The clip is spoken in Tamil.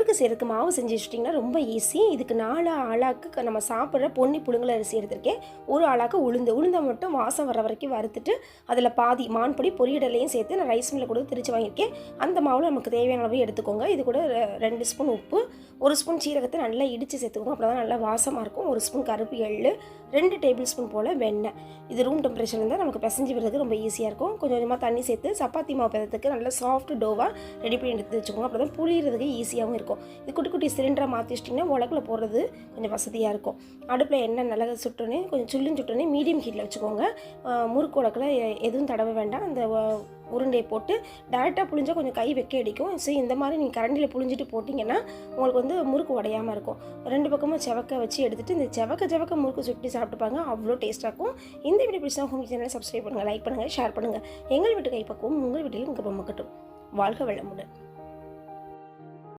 முறுக்கு செய்கிறதுக்கு மாவு செஞ்சு வச்சிட்டிங்கன்னா ரொம்ப ஈஸி இதுக்கு நாலு ஆளாக்கு நம்ம சாப்பிட்ற பொன்னி புழுங்கல் அரிசி எடுத்திருக்கேன். ஒரு ஆளாக்கு உளுந்து. உளுந்தை மட்டும் வாசம் வர வரைக்கும் வறுத்துட்டு அதில் பாதி மான்பொடி பொரியடலையும் சேர்த்து நான் ரைஸ் மில்லில் கூட திரிச்சு வாங்கியிருக்கேன். அந்த மாவில் நமக்கு தேவையான அளவு எடுத்துக்கோங்க. இது கூட ரெண்டு ஸ்பூன் உப்பு ஒரு ஸ்பூன் சீரகத்தை நல்லா இடித்து சேர்த்துக்கோங்க. அப்போ தான் நல்லா வாசமாக இருக்கும். ஒரு ஸ்பூன் கருப்பு எள்ளு ரெண்டு டேபிள் ஸ்பூன் போல் வெண்ணெய். இது ரூம் டெம்பரேச்சர் இருந்தால் நமக்கு பிசைஞ்சு விடுறதுக்கு ரொம்ப ஈஸியாக இருக்கும். கொஞ்சம் கொஞ்சமாக தண்ணி சேர்த்து சப்பாத்தி மாவு பதத்துக்கு நல்லா சாஃப்ட் டோவாக ரெடி பண்ணி எடுத்து வச்சுக்கோங்க. அப்போ தான் புளியறதுக்கு ஈஸியாகவும் இருக்கும். இது குட்டி குட்டி சிலிண்டராக மாற்றி வச்சிட்டிங்கன்னா உலகில் போடுறது கொஞ்சம் வசதியாக இருக்கும். அடுப்பில் என்ன நல்லா சுட்டோன்னே கொஞ்சம் சுள்ளுன்னு சுட்டோனே மீடியம் ஹீட்டில் வச்சுக்கோங்க. முறுக்கு உலக்கில் எதுவும் தடவ வேண்டாம். அந்த உருண்டையை போட்டு டேரெக்டாக புழிஞ்சால் கொஞ்சம் கை வெக்க அடிக்கும். ஸோ இந்த மாதிரி நீங்கள் கரண்டியில் புழிஞ்சிட்டு போட்டிங்கன்னா உங்களுக்கு வந்து முறுக்கு உடையாமல் இருக்கும். ரெண்டு பக்கமும் செவக்க வச்சு எடுத்துகிட்டு இந்த செவக்க செவக்க முறுக்கு சுட்டி சாப்பிட்டுப்பாங்க. அவ்வளோ டேஸ்ட்டாக இருக்கும். இந்த வீடியோ பிடிச்சா ஹோம் சேனலை சப்ஸ்கிரைப் பண்ணுங்கள் லைக் பண்ணுங்கள் ஷேர் பண்ணுங்கள் எங்கள் வீட்டு கைப்பக்குவம் உங்கள் வீட்டிலும் இங்கே மக்கட்டும் வாழ்க வளமுடன்.